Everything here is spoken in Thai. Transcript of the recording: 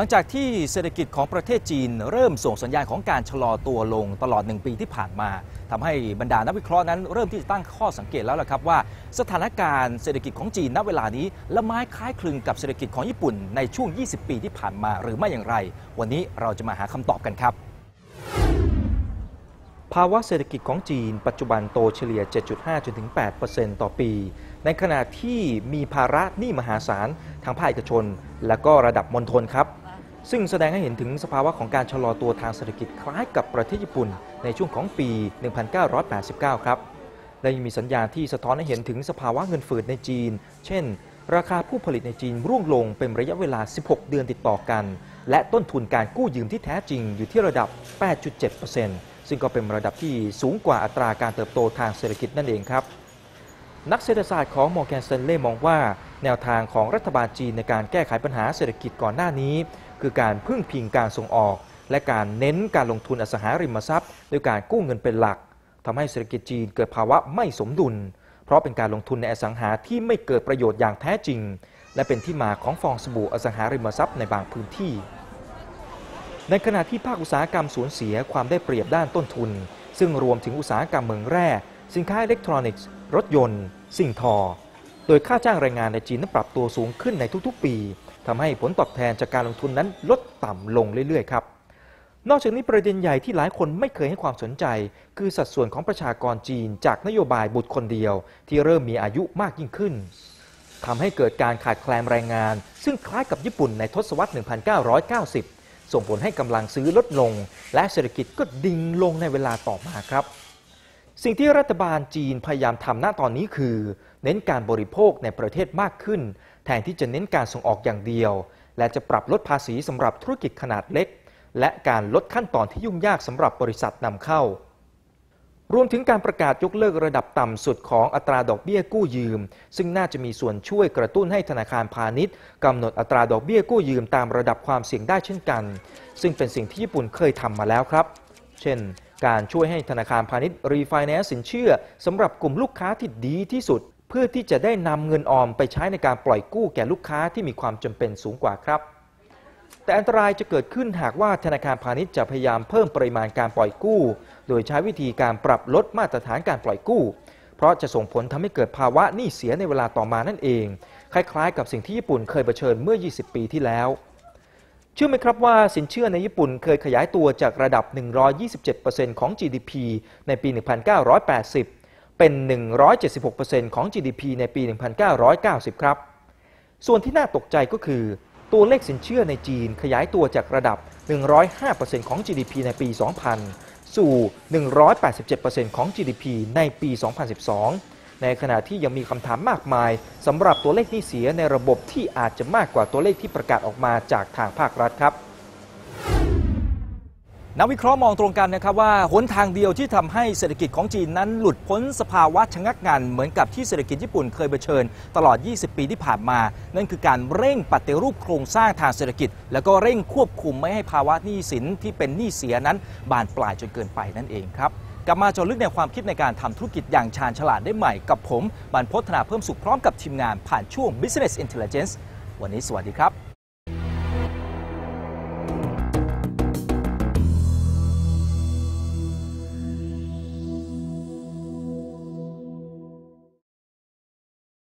ลังจากที่เศรษฐกิจของประเทศจีนเริ่มส่งสัญญาณของการชะลอตัวลงตลอด 1 ปีที่ผ่านมาทำให้บรรดานักวิเคราะห์นั้นเริ่มที่จะตั้งข้อสังเกตแล้วล่ะครับว่า สถานการณ์เศรษฐกิจของจีนณเวลานี้ละไม้คล้ายคลึงกับเศรษฐกิจของญี่ปุ่นในช่วง 20 ปีที่ผ่านมาหรือไม่อย่างไร วันนี้เราจะมาหาคำตอบกันครับ ภาวะเศรษฐกิจของจีน ปัจจุบันโตเฉลี่ย 7.5จนถึง8%ต่อปี ในขณะที่มีภาระหนี้มหาศาลทางภาคเอกชน และก็ระดับมณฑลครับ ซึ่งแสดงให้เห็นถึงสภาวะของการชะลอตัวทางเศรษฐกิจคล้ายกับประเทศญี่ปุ่น ในช่วงของปี 1989 ครับ และยังมีสัญญาณที่สะท้อนให้เห็นถึงสภาวะเงินฝืดในจีน เช่น ราคาผู้ผลิตในจีนร่วงลงเป็นระยะเวลา 16 เดือนติดต่อกัน และต้นทุนการกู้ยืมที่แท้จริงอยู่ที่ระดับ 8.7%ซึ่งก็เป็นระดับที่สูงกว่าอัตราการเติบโตทางเศรษฐกิจนั่นเองครับ นักเศรษฐศาสตร์ของมอร์แกนส t ตนเล่มองว่า แนวทางของรัฐบาลจีนในการแก้ไขปัญหาเศรษฐกิจก่อนหน้านี้ คือการพึ่งพิงการส่งออก และการเน้นการลงทุนอสังหาริมทรัพย์ด้วยการกู้เงินเป็นหลักทำให้เศรษฐกิจจีนเกิดภาวะไม่สมดุล เพราะเป็นการลงทุนในอสังหาที่ไม่เกิดประโยชน์อย่างแท้จริง และเป็นที่มาของฟองสบู่อสังหาริมทรัพย์ในบางพื้นที่ ในขณะที่ภาคอุตสาหกรรมสูญเสียความได้เปรียบด้านต้นทุน ซึ่งรวมถึงอุตสาหกรรมเมืองแร่สินค้าอิเล็กทรอนิกส์ รถยนต์ สิ่งทอ โดยค่าจ้างแรงงานในจีนนั้นปรับตัวสูงขึ้นในทุกๆ ปีทำให้ผลตอบแทนจากการลงทุนนั้นลดต่ำลงเรื่อยๆครับนอกจากนี้ประเด็นใหญ่ที่หลายคนไม่เคยให้ความสนใจ คือสัดส่วนของประชากรจีนจากนโยบายบุตรคนเดียว ที่เริ่มมีอายุมากยิ่งขึ้นทำให้เกิดการขาดแคลนแรงงาน ซึ่งคล้ายกับญี่ปุ่นในทศวรรษ 1990 ส่งผลให้กำลังซื้อลดลง และเศรษฐกิจก็ดิ่งลงในเวลาต่อมาครับ สิ่งที่รัฐบาลจีนพยายามทำณตอนนี้คือ เน้นการบริโภคในประเทศมากขึ้น แทนที่จะเน้นการส่งออกอย่างเดียว และจะปรับลดภาษีสำหรับธุรกิจขนาดเล็ก และการลดขั้นตอนที่ยุ่งยากสำหรับบริษัทนำเข้า รวมถึงการประกาศยกเลิกระดับต่ำสุดของอัตราดอกเบี้ยกู้ยืม ซึ่งน่าจะมีส่วนช่วยกระตุ้นให้ธนาคารพาณิชย์กำหนดอัตราดอกเบี้ยกู้ยืมตามระดับความเสี่ยงได้เช่นกัน ซึ่งเป็นสิ่งที่ญี่ปุ่นเคยทำมาแล้วครับ เช่น การช่วยให้ธนาคารพาณิชย์รีไฟแนนซ์สินเชื่อสำหรับกลุ่มลูกค้าที่ดีที่สุด เพื่อที่จะได้นำเงินออมไปใช้ในการปล่อยกู้แก่ลูกค้าที่มีความจำเป็นสูงกว่าครับแต่อันตรายจะเกิดขึ้นหากว่าธนาคารพาณิชย์จะพยายามเพิ่มปริมาณการปล่อยกู้ โดยใช้วิธีการปรับลดมาตรฐานการปล่อยกู้ เพราะจะส่งผลทำให้เกิดภาวะหนี้เสียในเวลาต่อมานั่นเอง คล้ายๆ กับสิ่งที่ญี่ปุ่นเคยเผชิญเมื่อ 20 ปีที่แล้ว ชื่อไหมครับว่าสินเชื่อในญี่ปุ่นเคยขยายตัวจากระดับ 127%ของ GDP ในปี 1980 เป็น 176%ของ GDP ในปี 1990 ครับ ส่วนที่น่าตกใจก็คือ ตัวเลขสินเชื่อในจีนขยายตัวจากระดับ 105%ของ GDP ในปี 2000 สู่ 187%ของ GDP ในปี 2012 ในขณะที่ยังมีคำถามมากมาย สำหรับตัวเลขหนี้เสียในระบบที่อาจจะมากกว่าตัวเลขที่ประกาศออกมาจากทางภาครัฐครับนักวิเคราะห์มองตรงกันนะครับว่าหนทางเดียวที่ทำให้เศรษฐกิจของจีนนั้นหลุดพ้นสภาวะชะงักงันเหมือนกับที่เศรษฐกิจญี่ปุ่นเคยเผชิญ ตลอด 20 ปีที่ผ่านมา นั่นคือการเร่งปฏิรูปโครงสร้างทางเศรษฐกิจ แล้วก็เร่งควบคุมไม่ให้ภาวะหนี้สินที่เป็นหนี้เสียนั้นบานปลายจนเกินไปนั่นเองครับ กลับมาเจาะลึกในความคิดในการทำธุรกิจอย่างชาญฉลาดได้ใหม่กับผมบรรพฒนาเพิ่มสุขพร้อมกับทีมงานผ่านช่วง Business Intelligence วันนี้สวัสดีครับ